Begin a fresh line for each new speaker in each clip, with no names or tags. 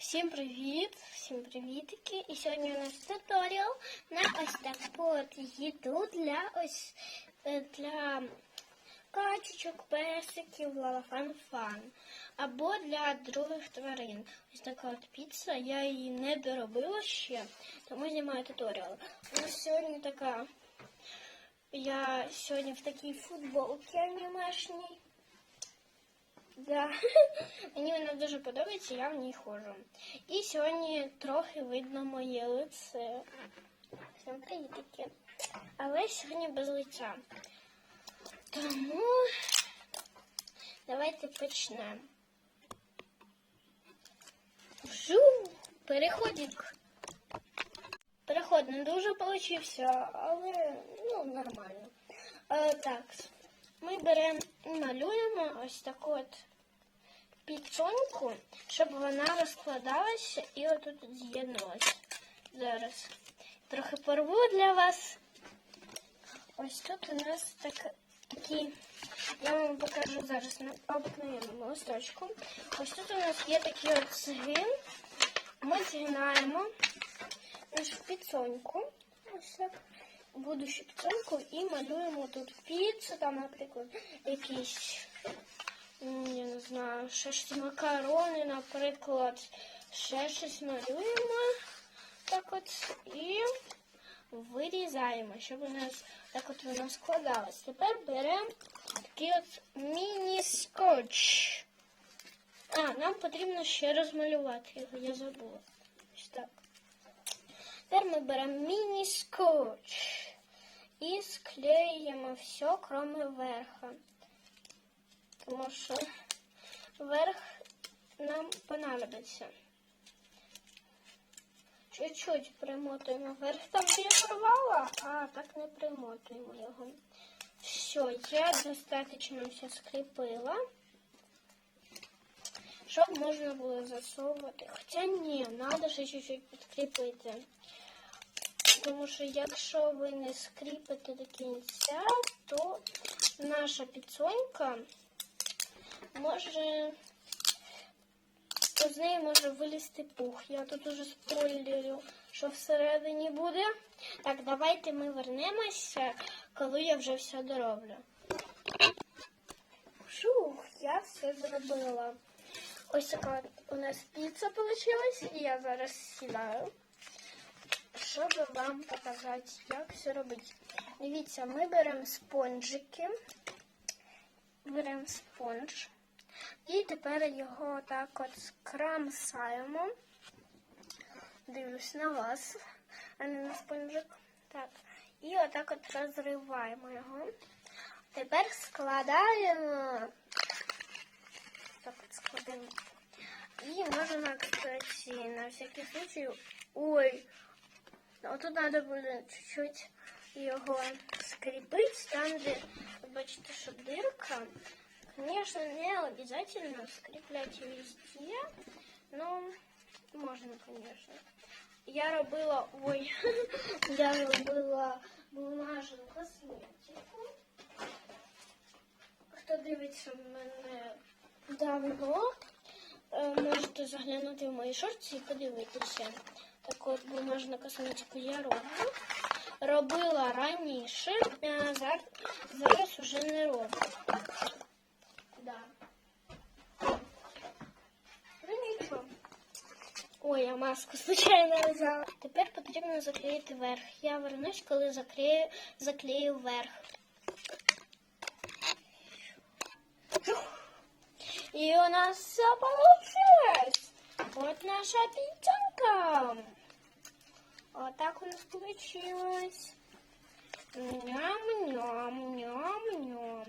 Всім привіт! Всім привітики! І сьогодні у нас туторіал на ось таку от їду для ось е, для качечок, песиків, лалафан-фан. Або для других тварин. Ось така от піца. Я її не доробила ще, тому знімаю туторіал. У нас сьогодні така. Я сьогодні в такій футболці анімешній. Да. Мені вона дуже подобається, я в ній ходжу. І сьогодні трохи видно моє лице. Всім привітики. Але сьогодні без лиця. Тому давайте почнемо. Жу! Переходик. Переход не дуже получився, але ну, нормально. Е, так, ми беремо малюємо ось таку от піцоньку, щоб вона розкладалася і отут з'єдналася. Зараз трохи порву для вас. Ось тут у нас так, такі, я вам покажу зараз на обикновенному листочку. Ось тут у нас є такий от згин. Ми згинаємо нашу піцоньку. Ось так. Будущу піцоньку і малюємо тут піцу, там, наприклад, якісь, м, я не знаю, ще щось макарони, наприклад, ще щось малюємо. Так от і вирізаємо, щоб у нас так от воно складалось. Тепер беремо такий от міні-скотч. А, нам потрібно ще розмалювати його, я забула. Ось так. Тепер ми беремо міні-скотч і склеїмо все, кроме верха. Тому що верх нам понадобиться. Чуть-чуть примотуємо верх там, де я порвала, а так не примотуємо його. Все, я достатньо все скріпила, щоб можна було засовувати. Хоча ні, треба ще чуть-чуть підкріпити. Тому що якщо ви не скріпите до кінця, то наша підсонька може з неї може вилізти пух. Я тут уже спойлерю, що всередині буде. Так, давайте ми вернемося, коли я вже все дороблю. Шух, я все зробила. Ось така у нас піца вийшла, і я зараз сідаю щоб вам показати, як все робити. Дивіться, ми беремо спонжики, беремо спонж і тепер його так от скрамсаємо. Дивлюсь на вас, а не на спонжик. Так. І отак от розриваємо його. Тепер складаємо. Так от складаємо. І можна, кстати, на всякий случай. Ой, Ну, тут треба буде чуть-чуть його скріпити, там, ви бачите, що дирка. Конечно, не обязательно скреплять везде, но можно, конечно. Я робила, ой, я робила бумажну косметику. Хто дивиться мене давно, е, можете заглянути в мої шорти і подивитися. Таку от бумажну косметику я роблю. Робила раніше, а зараз, зараз уже не роблю. Да. Ну. Ой, я маску случайно взяла. Тепер потрібно заклеїти верх. Я вернусь, коли заклею, заклею верх. И у нас все получилось. Вот наша пиццонка. Вот так у нас получилось. Ням-ням-ням-ням.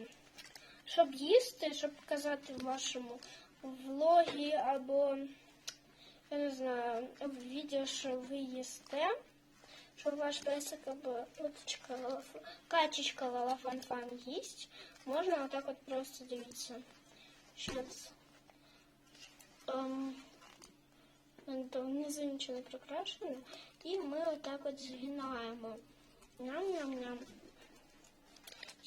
Щоб їсти, щоб показати в вашому влогі або, я не знаю, в відео, що ви їсте, щоб ваш песик або уточка, качечка лалафан-фан їсть, можна отак от просто дивіться. Щас. Ем, то не прикрашено. І ми отак от згинаємо. Ням-ням-ням.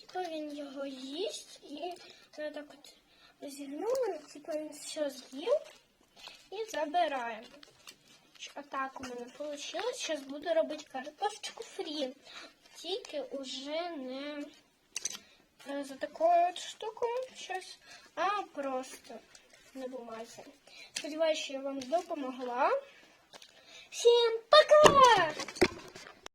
Типа він його їсть і ми так от зігнули, типа він все з'їв. і забираємо. Отак у мене вийшло. Зараз буду робити картошечку фрі. Тільки уже не е, за такою от штукою щось, а просто на бумазі. Сподіваюся, я вам допомогла. Всім пока!